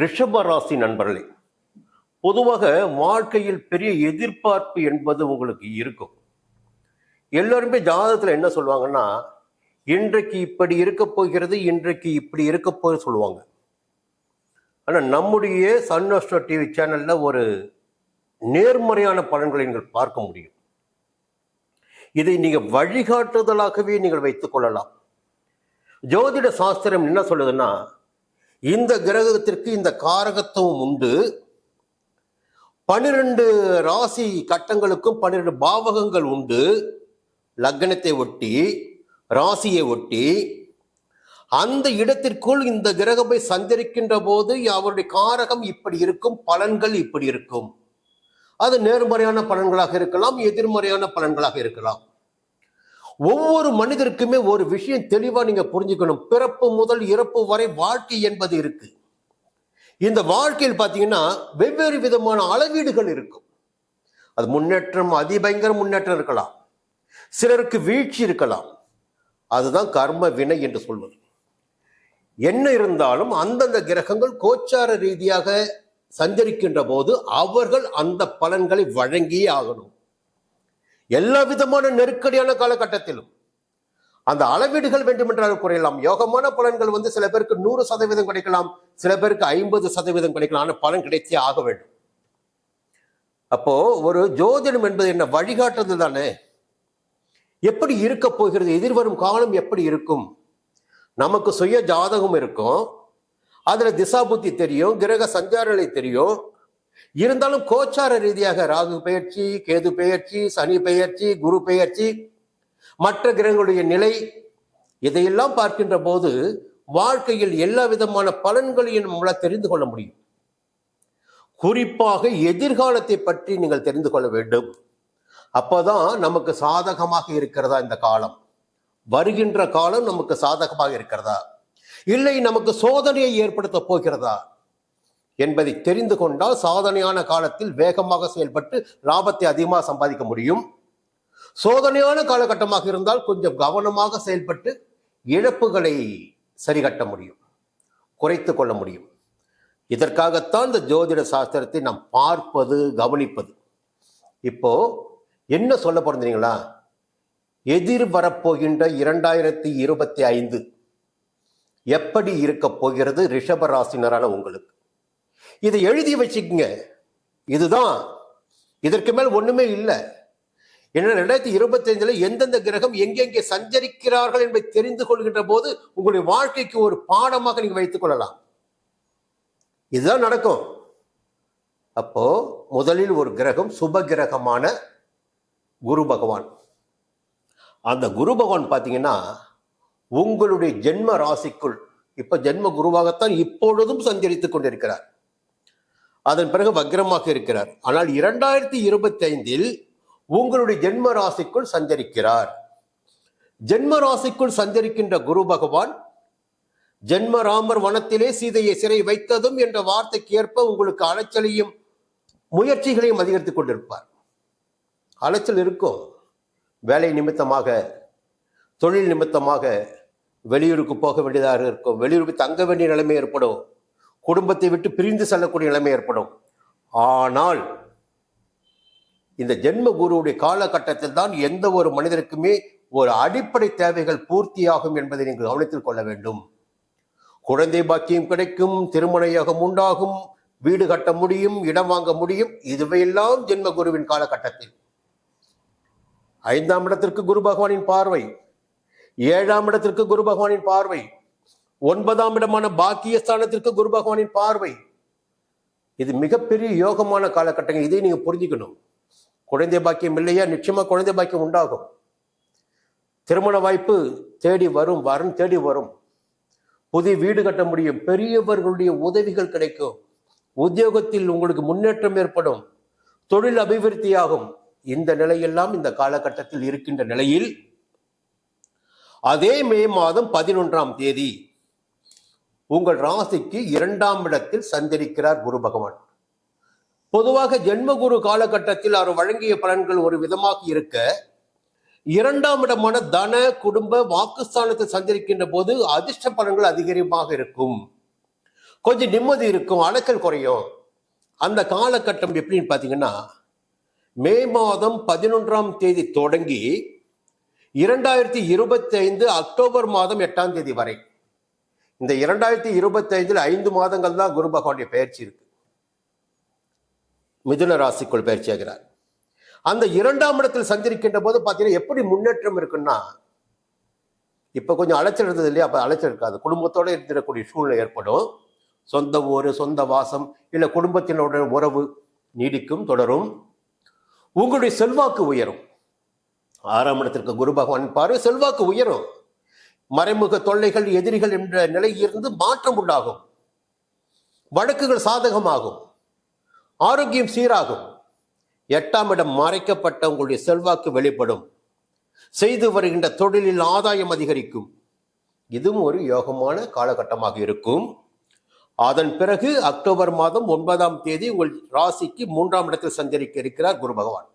ரிஷப ராசி நண்பர்களே பொதுவாக வாழ்க்கையில் பெரிய எதிர்பார்ப்பு என்பது உங்களுக்கு இருக்கும். எல்லோருமே ஜாதகத்தில் என்ன சொல்லுவாங்கன்னா இன்றைக்கு இப்படி இருக்க போகிறது இன்றைக்கு இப்படி இருக்க போகுது சொல்லுவாங்க. ஆனால் நம்முடைய சன்வஸ்டோ டிவி சேனலில் ஒரு நேர்மறையான பலன்களை நீங்கள் பார்க்க முடியும். இதை நீங்கள் வழிகாட்டுதலாகவே நீங்கள் வைத்துக் கொள்ளலாம். ஜோதிட சாஸ்திரம் என்ன சொல்லுதுன்னா இந்த கிரகத்திற்கு இந்த காரகத்துவம் உண்டு. பனிரெண்டு ராசி கட்டங்களுக்கும் பன்னிரண்டு பாவகங்கள் உண்டு. லக்னத்தை ஒட்டி ராசியை ஒட்டி அந்த இடத்திற்குள் இந்த கிரகமை சஞ்சரிக்கின்ற போது அவருடைய காரகம் இப்படி இருக்கும் பலன்கள் இப்படி இருக்கும். அது நேர்மறையான பலன்களாக இருக்கலாம் எதிர்மறையான பலன்களாக இருக்கலாம். ஒவ்வொரு மனிதருக்குமே ஒரு விஷயம் தெளிவா நீங்க புரிஞ்சுக்கணும். பிறப்பு முதல் இறப்பு வரை வாழ்க்கை என்பது இருக்கு. இந்த வாழ்க்கையில் பார்த்தீங்கன்னா வெவ்வேறு விதமான அளவீடுகள் இருக்கும். அது முன்னேற்றம் அதிபயங்கர முன்னேற்றம் இருக்கலாம். சிலருக்கு வீழ்ச்சி இருக்கலாம். அதுதான் கர்ம வினை என்று சொல்வது. என்ன இருந்தாலும் அந்தந்த கிரகங்கள் கோச்சார ரீதியாக சஞ்சரிக்கின்ற போது அவர்கள் அந்த பலன்களை வழங்கியே ஆகணும். எல்லா விதமான நெருக்கடியான காலகட்டத்திலும். அந்த அளவீடுகள் வேண்டுமென்றால் குறையலாம். யோகமான பலன்கள் வந்து சில பேருக்கு நூறு சதவீதம் கிடைக்கலாம். சில பேருக்கு ஐம்பது சதவீதம் கிடைக்கலாம். ஆனால் பலன் கிடைத்தே ஆக வேண்டும். அப்போ ஒரு ஜோதிடம் என்பது என்ன? வழிகாட்டுதல் தானே? எப்படி இருக்க போகிறது? எதிர்வரும் காலம் எப்படி இருக்கும்? நமக்கு சுய ஜாதகம் இருக்கும். அதுல திசாபுத்தி தெரியும். கிரக சஞ்சாரங்களை தெரியும். இருந்தாலும் கோச்சார ரீதியாக ராகு பெயர்ச்சி கேது பெயர்ச்சி சனி பெயர்ச்சி குரு பெயர்ச்சி மற்ற கிரகங்களுடைய நிலை இதையெல்லாம் பார்க்கின்ற போது வாழ்க்கையில் எல்லா விதமான பலன்களையும் நம்மளால் தெரிந்து கொள்ள முடியும். குறிப்பாக எதிர்காலத்தை பற்றி நீங்கள் தெரிந்து கொள்ள வேண்டும். அப்போதான் நமக்கு சாதகமாக இருக்கிறதா இந்த காலம்? வருகின்ற காலம் நமக்கு சாதகமாக இருக்கிறதா? இல்லை நமக்கு சோதனையை ஏற்படுத்த போகிறதா? என்பதை தெரிந்து கொண்டால் சாதனையான காலத்தில் வேகமாக செயல்பட்டு லாபத்தை அதிகமாக சம்பாதிக்க முடியும். சோதனையான காலகட்டமாக இருந்தால் கொஞ்சம் கவனமாக செயல்பட்டு இழப்புகளை சரிகட்ட முடியும். குறைத்து கொள்ள முடியும். இதற்காகத்தான் இந்த ஜோதிட சாஸ்திரத்தை நாம் பார்ப்பது கவனிப்பது. இப்போ என்ன சொல்ல போறீங்களா எதிர் வரப்போகின்ற இரண்டாயிரத்தி இருபத்தி ஐந்து எப்படி இருக்க போகிறது ரிஷப ராசினரான உங்களுக்கு? இதை எழுதி வச்சுக்கங்க. இதுதான். இதற்கு மேல் ஒண்ணுமே இல்லை. ஏன்னா ரெண்டாயிரத்தி இருபத்தைந்துல எந்தெந்த கிரகம் எங்கெங்கே சஞ்சரிக்கிறார்கள் என்பதை தெரிந்து கொள்கின்ற போது உங்களுடைய வாழ்க்கைக்கு ஒரு பாடமாக நீங்க வைத்துக் கொள்ளலாம். இதுதான் நடக்கும். அப்போ முதலில் ஒரு கிரகம் சுப கிரகமான குரு பகவான். அந்த குரு பகவான் பார்த்தீங்கன்னா உங்களுடைய ஜென்ம ராசிக்குள் இப்ப ஜென்ம குருவாகத்தான் இப்பொழுதும் சஞ்சரித்துக் கொண்டிருக்கிறார். அதன் பிறகு வக்ரமாக இருக்கிறார். ஆனால் இரண்டாயிரத்தி இருபத்தி ஐந்தில் உங்களுடைய ஜென்ம ராசிக்குள் சஞ்சரிக்கிறார். ஜென்ம ராசிக்குள் சஞ்சரிக்கின்ற குரு பகவான் ஜென்ம ராமர் வனத்திலே சீதையை சிறை வைத்ததும் என்ற வார்த்தைக்கு ஏற்ப உங்களுக்கு அலைச்சலையும் முயற்சிகளையும் அதிகரித்துக் கொண்டிருப்பார். அலைச்சல் இருக்கும். வேலை நிமித்தமாக தொழில் நிமித்தமாக வெளியூருக்கு போக வேண்டியதாக இருக்கும். வெளியூருக்கு தங்க வேண்டிய நிலைமை ஏற்படும். குடும்பத்தை விட்டு பிரிந்து செல்லக்கூடிய நிலைமை ஏற்படும். ஆனால் இந்த ஜென்ம குருவுடைய காலகட்டத்தில் தான் எந்த ஒரு மனிதருக்குமே ஒரு அடிப்படை தேவைகள் பூர்த்தியாகும் என்பதை நீங்கள் கவனத்தில் கொள்ள வேண்டும். குழந்தை பாக்கியம் கிடைக்கும் திருமணயோகம் உண்டாகும் வீடு கட்ட முடியும் இடம் வாங்க முடியும் இதுவையெல்லாம் ஜென்ம குருவின் காலகட்டத்தில். ஐந்தாம் இடத்திற்கு குரு பகவானின் பார்வை ஏழாம் இடத்திற்கு குரு பகவானின் பார்வை ஒன்பதாம் இடமான பாக்கியஸ்தானத்திற்கு குரு பகவானின் பார்வை. இது மிகப்பெரிய யோகமான காலகட்டங்கள் இதை நீங்க புரிஞ்சுக்கணும். குழந்தை பாக்கியம் இல்லையா? நிச்சயமா குழந்தை பாக்கியம் உண்டாகும். திருமண வாய்ப்பு தேடி வரும் வரன் தேடி வரும். புதிய வீடு கட்ட முடியும். பெரியவர்களுடைய உதவிகள் கிடைக்கும். உத்தியோகத்தில் உங்களுக்கு முன்னேற்றம் ஏற்படும். தொழில் அபிவிருத்தியாகும். இந்த நிலையெல்லாம் இந்த காலகட்டத்தில் இருக்கின்ற நிலையில் அதே மே மாதம் பதினொன்றாம் தேதி உங்கள் ராசிக்கு இரண்டாம் இடத்தில் சஞ்சரிக்கிறார் குரு பகவான். பொதுவாக ஜென்மகுரு காலகட்டத்தில் அவர் வழங்கிய பலன்கள் ஒரு விதமாக இருக்க இரண்டாம் இடமான தன குடும்ப வாக்குஸ்தானத்தில் சஞ்சரிக்கின்ற போது அதிர்ஷ்ட பலன்கள் அதிகமாக இருக்கும். கொஞ்சம் நிம்மதி இருக்கும் அலைச்சல் குறையும். அந்த காலகட்டம் எப்படின்னு பார்த்தீங்கன்னா மே மாதம் பதினொன்றாம் தேதி தொடங்கி இரண்டாயிரத்தி இருபத்தி ஐந்து அக்டோபர் மாதம் எட்டாம் தேதி வரை. இந்த இரண்டாயிரத்தி இருபத்தி ஐந்தில் ஐந்து மாதங்கள் தான் குரு பகவானுடைய பயிற்சி இருக்கு. மிதுன ராசிக்குள் பயிற்சி ஆகிறார். அந்த இரண்டாம் இடத்தில் சந்திருக்கின்ற போது பார்த்தீங்கன்னா எப்படி முன்னேற்றம் இருக்குன்னா இப்போ கொஞ்சம் அலைச்சல் இருந்தது இல்லையா? அப்போ அலைச்சல் இருக்காது. குடும்பத்தோடு இருந்திடக்கூடிய சூழ்நிலை ஏற்படும். சொந்த ஊர் சொந்த வாசம் இல்லை குடும்பத்தினுடைய உறவு நீடிக்கும் தொடரும். உங்களுடைய செல்வாக்கு உயரும். ஆறாம் இடத்திற்கு குரு பகவான் பாரு செல்வாக்கு உயரும். மறைமுக தொல்லைகள் எதிரிகள் என்ற நிலையிலிருந்து மாற்றம் உண்டாகும். வழக்குகள் சாதகமாகும். ஆரோக்கியம் சீராகும். எட்டாம் இடம் மறைக்கப்பட்ட உங்களுடைய செல்வாக்கு வெளிப்படும். செய்து வருகின்ற தொழிலில் ஆதாயம் அதிகரிக்கும். இதுவும் ஒரு யோகமான காலகட்டமாக இருக்கும். அதன் பிறகு அக்டோபர் மாதம் ஒன்பதாம் தேதி உங்கள் ராசிக்கு மூன்றாம் இடத்தில் சஞ்சரிக்க இருக்கிறார் குரு பகவான்.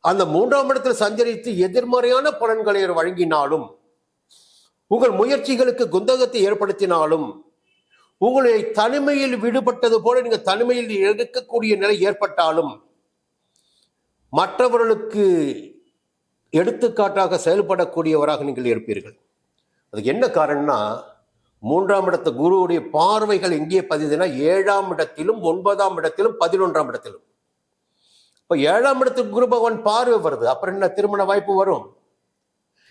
அந்த மூன்றாம் இடத்தில் சஞ்சரித்து எதிர்மறையான பலன்களை வழங்கினாலும் உங்கள் முயற்சிகளுக்கு குந்தகத்தை ஏற்படுத்தினாலும் உங்களை தனிமையில் விடுபட்டது போல நீங்க தனிமையில் இருக்கக்கூடிய நிலை ஏற்பட்டாலும் மற்றவர்களுக்கு எடுத்துக்காட்டாக செயல்படக்கூடியவராக நீங்கள் இருப்பீர்கள். அதுக்கு என்ன காரணம்னா மூன்றாம் இடத்து குருவுடைய பார்வைகள் எங்கே பதிதுன்னா ஏழாம் இடத்திலும் ஒன்பதாம் இடத்திலும் பதினொன்றாம் இடத்திலும். இப்போ ஏழாம் இடத்துக்கு குரு பகவான் பார்வை வருது. அப்புறம் என்ன திருமண வாய்ப்பு வரும்?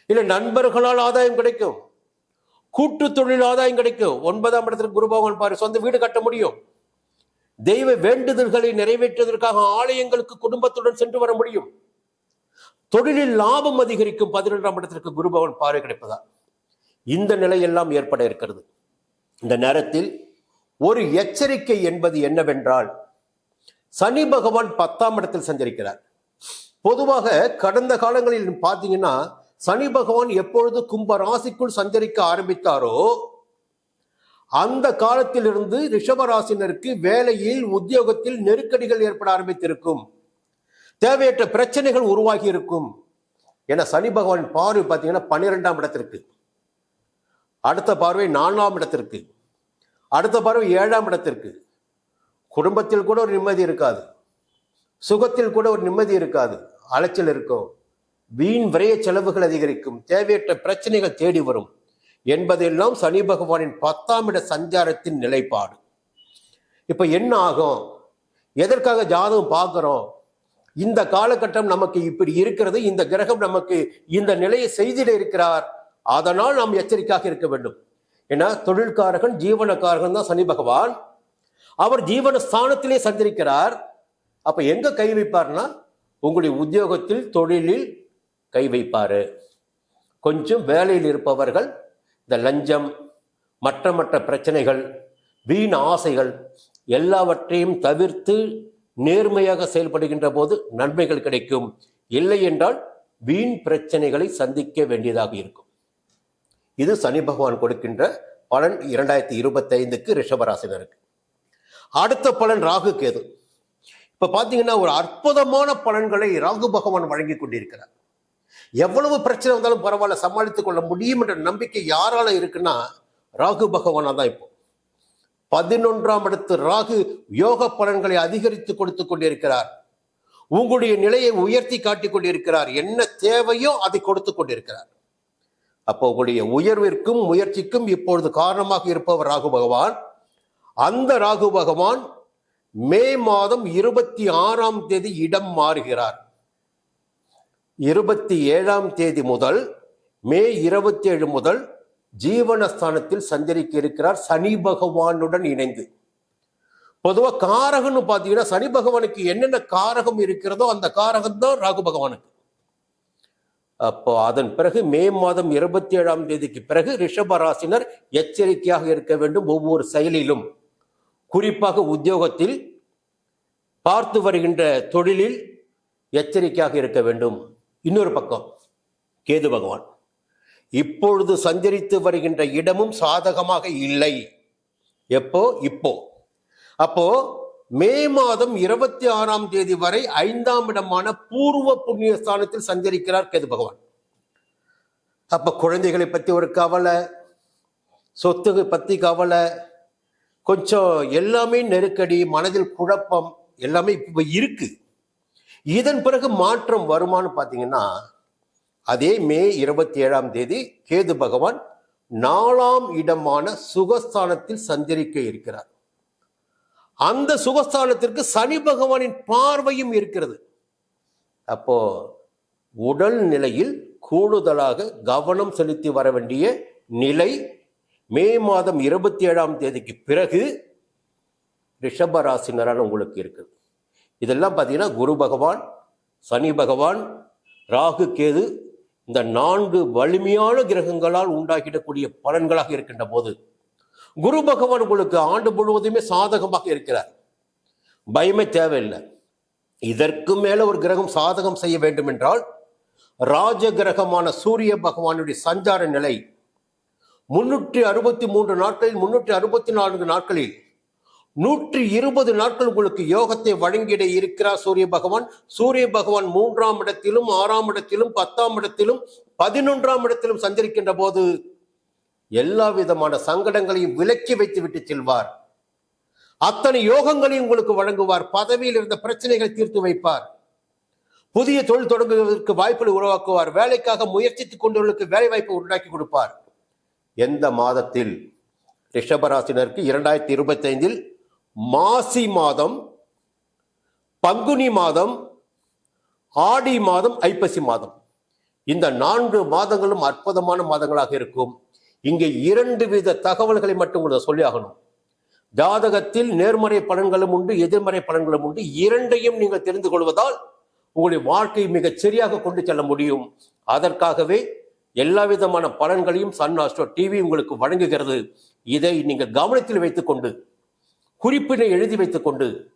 இல்லை நண்பர்களால் ஆதாயம் கிடைக்கும்? கூட்டு தொழில் ஆதாயம் கிடைக்கும். ஒன்பதாம் இடத்துக்கு குரு பகவான் பாரு சொந்த வீடு கட்ட முடியும். தெய்வ வேண்டுதல்களை நிறைவேற்றுவதற்காக ஆலயங்களுக்கு குடும்பத்துடன் சென்று வர முடியும். தொழிலில் லாபம் அதிகரிக்கும். பதினொன்றாம் இடத்திற்கு குரு பகவான் பார்வை கிடைப்பதா இந்த நிலையெல்லாம் ஏற்பட இருக்கிறது. இந்த நேரத்தில் ஒரு எச்சரிக்கை என்பது என்னவென்றால் சனி பகவான் பத்தாம் இடத்தில் சஞ்சரிக்கிறார். பொதுவாக கடந்த காலங்களில் பார்த்தீங்கன்னா சனி பகவான் எப்பொழுது கும்ப ராசிக்குள் சஞ்சரிக்க ஆரம்பித்தாரோ அந்த காலத்திலிருந்து ரிஷபராசினருக்கு வேலையில் உத்தியோகத்தில் நெருக்கடிகள் ஏற்பட ஆரம்பித்திருக்கும். தேவையற்ற பிரச்சனைகள் உருவாகி இருக்கும். என சனி பகவான் பார்வை பார்த்தீங்கன்னா பன்னிரெண்டாம் இடத்திற்கு. அடுத்த பார்வை நான்காம் இடத்திற்கு. அடுத்த பார்வை ஏழாம் இடத்திற்கு. குடும்பத்தில் கூட ஒரு நிம்மதி இருக்காது. சுகத்தில் கூட ஒரு நிம்மதி இருக்காது. அலைச்சல் இருக்கும். வீண் விரைய செலவுகள் அதிகரிக்கும் தேவையற்ற பிரச்சனைகள் தேடி வரும் என்பதெல்லாம் சனி பகவானின் பத்தாம் இட சஞ்சாரத்தின் நிலைப்பாடு. இப்ப என்ன ஆகும்? எதற்காக ஜாதகம் பார்க்கிறோம்? இந்த காலகட்டம் நமக்கு இப்படி இருக்கிறது இந்த கிரகம் நமக்கு இந்த நிலையை செய்திட இருக்கிறார். அதனால் நாம் எச்சரிக்கையாக இருக்க வேண்டும். ஏன்னா தொழில்காரகன் ஜீவனக்காரகன் தான் சனி பகவான். அவர் ஜீவன ஸ்தானத்திலே சந்திருக்கிறார் அப்ப எங்க கை வைப்பார்னா? உங்களுடைய உத்தியோகத்தில் தொழிலில் கை வைப்பார். கொஞ்சம் வேலையில் இருப்பவர்கள் இந்த லஞ்சம் மற்ற மற்ற பிரச்சனைகள் வீண் ஆசைகள் எல்லாவற்றையும் தவிர்த்து நேர்மையாக செயல்படுகின்ற போது நன்மைகள் கிடைக்கும். இல்லை என்றால் வீண் பிரச்சனைகளை சந்திக்க வேண்டியதாக இருக்கும். இது சனி பகவான் கொடுக்கின்ற பலன் இரண்டாயிரத்தி இருபத்தி ஐந்துக்கு ரிஷபராசினருக்கு. அடுத்த பலன் ராகு கேது இப்ப பாத்தீங்கன்னா ஒரு அற்புதமான பலன்களை ராகு பகவான் வழங்கி கொண்டிருக்கிறார். எவ்வளவு பிரச்சனை வந்தாலும் பரவாயில்ல சமாளித்துக் கொள்ள முடியும் என்ற நம்பிக்கை யாரால இருக்குன்னா ராகு பகவானா தான் இப்போ. பதினொன்றாம் இடத்து ராகு யோக பலன்களை அதிகரித்து கொடுத்து கொண்டிருக்கிறார். உங்களுடைய நிலையை உயர்த்தி காட்டிக் கொண்டிருக்கிறார். என்ன தேவையோ அதை கொடுத்து கொண்டிருக்கிறார். அப்போ உங்களுடைய உயர்விற்கும் முயற்சிக்கும் இப்பொழுது காரணமாக இருப்பவர் ராகு பகவான். அந்த ராகு பகவான் மே மாதம் இருபத்தி ஆறாம் தேதி இடம் மாறுகிறார். இருபத்தி ஏழாம் தேதி முதல் மே இருபத்தி ஏழு முதல் ஜீவனஸ்தானத்தில் சஞ்சரிக்க இருக்கிறார் சனி பகவானுடன் இணைந்து. பொதுவாக காரகம்னு பார்த்தீங்கன்னா சனி பகவானுக்கு என்னென்ன காரகம் இருக்கிறதோ அந்த காரகம் தான் ராகு பகவானுக்கு. அப்போ அதன் பிறகு மே மாதம் இருபத்தி ஏழாம் தேதிக்கு பிறகு ரிஷபராசினர் எச்சரிக்கையாக இருக்க வேண்டும் ஒவ்வொரு செயலிலும். குறிப்பாக உத்தியோகத்தில் பார்த்து வருகின்ற தொழிலில் எச்சரிக்கையாக இருக்க வேண்டும். இன்னொரு பக்கம் கேது பகவான். இப்பொழுது சஞ்சரித்து வருகின்ற இடமும் சாதகமாக இல்லை. எப்போ? இப்போ. அப்போ மே மாதம் இருபத்தி ஆறாம் தேதி வரை ஐந்தாம் இடமான பூர்வ புண்ணிய ஸ்தானத்தில் சஞ்சரிக்கிறார் கேது பகவான். அப்ப குழந்தைகளை பத்தி ஒரு கவலை சொத்துக்கு பத்தி கவலை கொஞ்சம் எல்லாமே நெருக்கடி மனதில் குழப்பம் எல்லாமே இப்போ இருக்கு. இதன் பிறகு மாற்றம் வருமானு பார்த்தீங்கன்னா அதே மே இருபத்தி ஏழாம் தேதி கேது பகவான் நாலாம் இடமான சுகஸ்தானத்தில் சஞ்சரிக்க இருக்கிறார். அந்த சுகஸ்தானத்திற்கு சனி பகவானின் பார்வையும் இருக்கிறது. அப்போ உடல் நிலையில் கூடுதலாக கவனம் செலுத்தி வர வேண்டிய நிலை மே மாதம் இருபத்தி ஏழாம் தேதிக்கு பிறகு ரிஷபராசினரால் உங்களுக்கு இருக்குது. இதெல்லாம் பார்த்தீங்கன்னா குரு பகவான் சனி பகவான் ராகு கேது இந்த நான்கு வலிமையான கிரகங்களால் உண்டாகிடக்கூடிய பலன்களாக இருக்கின்ற போது குரு பகவான் உங்களுக்கு ஆண்டு முழுவதுமே சாதகமாக இருக்கிறார். பயமே தேவையில்லை. இதற்கு மேல ஒரு கிரகம் சாதகம் செய்ய வேண்டும் என்றால் ராஜ கிரகமான சூரிய பகவானுடைய சஞ்சார நிலை முன்னூற்றி அறுபத்தி மூன்று நாட்களில் முன்னூற்றி அறுபத்தி நான்கு நாட்களில் நூற்றி இருபது நாட்கள் உங்களுக்கு யோகத்தை வழங்கிட இருக்கிறார் சூரிய பகவான். சூரிய பகவான் மூன்றாம் இடத்திலும் ஆறாம் இடத்திலும் பத்தாம் இடத்திலும் பதினொன்றாம் இடத்திலும் சஞ்சரிக்கின்ற போது எல்லா விதமான சங்கடங்களையும் விலக்கி வைத்து விட்டு செல்வார். அத்தனை யோகங்களையும் உங்களுக்கு வழங்குவார். பதவியில் இருந்த பிரச்சனைகளை தீர்த்து வைப்பார். புதிய தொழில் தொடங்குவதற்கு வாய்ப்புகளை உருவாக்குவார். வேலைக்காக முயற்சித்துக் கொண்டவர்களுக்கு வேலை வாய்ப்பை உண்டாக்கி கொடுப்பார். எந்த மாதத்தில்? ரிஷபராசினருக்கு இரண்டாயிரத்தி இருபத்தி ஐந்தில் மாசி மாதம் பங்குனி மாதம் ஆடி மாதம் ஐப்பசி மாதம். இந்த நான்கு மாதங்களும் அற்புதமான மாதங்களாக இருக்கும். இங்கே இரண்டு வித தகவல்களை மட்டும் உங்களுக்கு சொல்லி ஆகணும். ஜாதகத்தில் நேர்மறை பலன்களும் உண்டு எதிர்மறை பலன்களும் உண்டு. இரண்டையும் நீங்கள் தெரிந்து கொள்வதால் உங்களுடைய வாழ்க்கை மிகச் சரியாக கொண்டு செல்ல முடியும். அதற்காகவே எல்லா விதமான பலன்களையும் சன் ஆஸ்ட்ரோ டிவி உங்களுக்கு வழங்குகிறது. இதை நீங்கள் கவனத்தில் வைத்துக்கொண்டு குறிப்பினை எழுதி வைத்துக்கொண்டு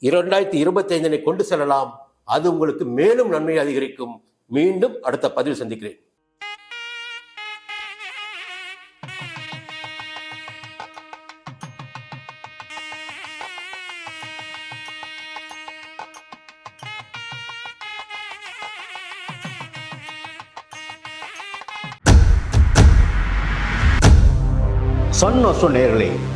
இரண்டாயிரத்தி இருபத்தி ஐந்தினை கொண்டு செல்லலாம். அது உங்களுக்கு மேலும் நன்மை அதிகரிக்கும். மீண்டும் அடுத்த பதிவு சந்திக்கிறேன். Sun astro